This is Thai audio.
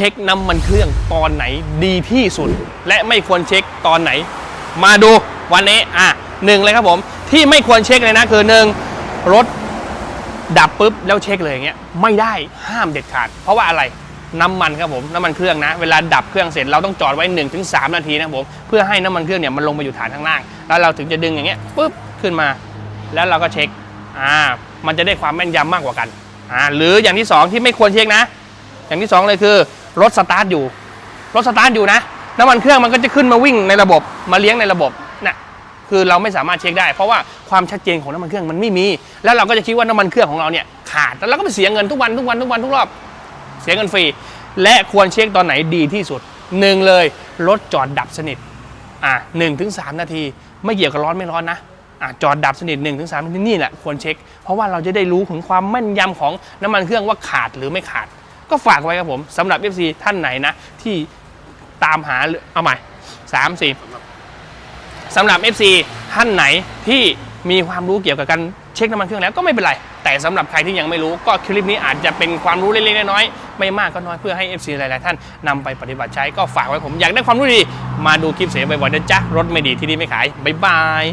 ช็คน้ำมันเครื่องตอนไหนดีที่สุด และไม่ควรเช็คตอนไหน มาดูวันนี้อะหนึ่งเลยครับผม ที่ไม่ควรเช็คเลยนะคือหนึ่งรถดับปุ๊บแล้วเช็คเลยอย่างเงี้ยไม่ได้ห้ามเด็ดขาด เพราะว่าอะไรน้ำมันครับผมน้ำมันเครื่องนะ เวลาดับเครื่องเสร็จเราต้องจอดไว้ 1-3 นาทีนะครับผมเพื่อให้น้ำมันเครื่องเนี่ยมันลงไปอยู่ฐานข้างล่าง แล้วเราถึงจะดึงอย่างเงี้ยปุ๊บขึ้นมา แล้วเราก็เช็คอ่ามันจะได้ความแม่นยำมากกว่ากันอ่าหรืออย่างที่สองที่ไม่ควรเช็คนะ อย่างที่สองเลยคือ รถสตาร์ทอยู่ รถสตาร์ทอยู่นะน้ำมันเครื่องมันก็จะขึ้นมาวิ่งในระบบมาเลี้ยงในระบบน่ะคือเราไม่สามารถเช็คได้ เพราะว่าความชัดเจนของน้ำมันเครื่องมันไม่มี แล้วเราก็จะคิดว่าน้ำมันเครื่องของเราเนี่ยขาดแล้วเราก็ไปเสียเงินทุกวันทุกวันทุกวันทุกรอบเสียเงินฟรี และควรเช็คตอนไหนดีที่สุดหนึ่งเลยรถจอดดับสนิทอะหนึ่งถึงสามนาที ไม่เกี่ยวกับร้อนไม่ร้อนนะอะจอดดับสนิทหนึ่งถึงสามนาทีนี่แหละควรเช็ค เพราะว่าเราจะได้รู้ถึงความแม่นยำของน้ำมันเครื่องว่าขาดหรือไม่ขาด ก็ฝากไว้ครับผมสำหรับ FC ท่านไหนนะที่ตามหาหรือเอาใหม่สามสี่สำหรับ FC ท่านไหนที่มีความรู้เกี่ยวกับการเช็คน้ำมันเครื่องแล้วก็ไม่เป็นไร แต่สำหรับใครที่ยังไม่รู้ก็คลิปนี้อาจจะเป็นความรู้เล็กๆน้อยๆไม่มากก็น้อยเพื่อให้ FC หลายๆท่านนำไปปฏิบัติใช้ก็ฝากไว้ผมอยากได้ความรู้ดี มาดูคลิปเสียบ่อยๆนะจ๊ะรถไม่ดีที่นี่ไม่ขายบ๊ายบาย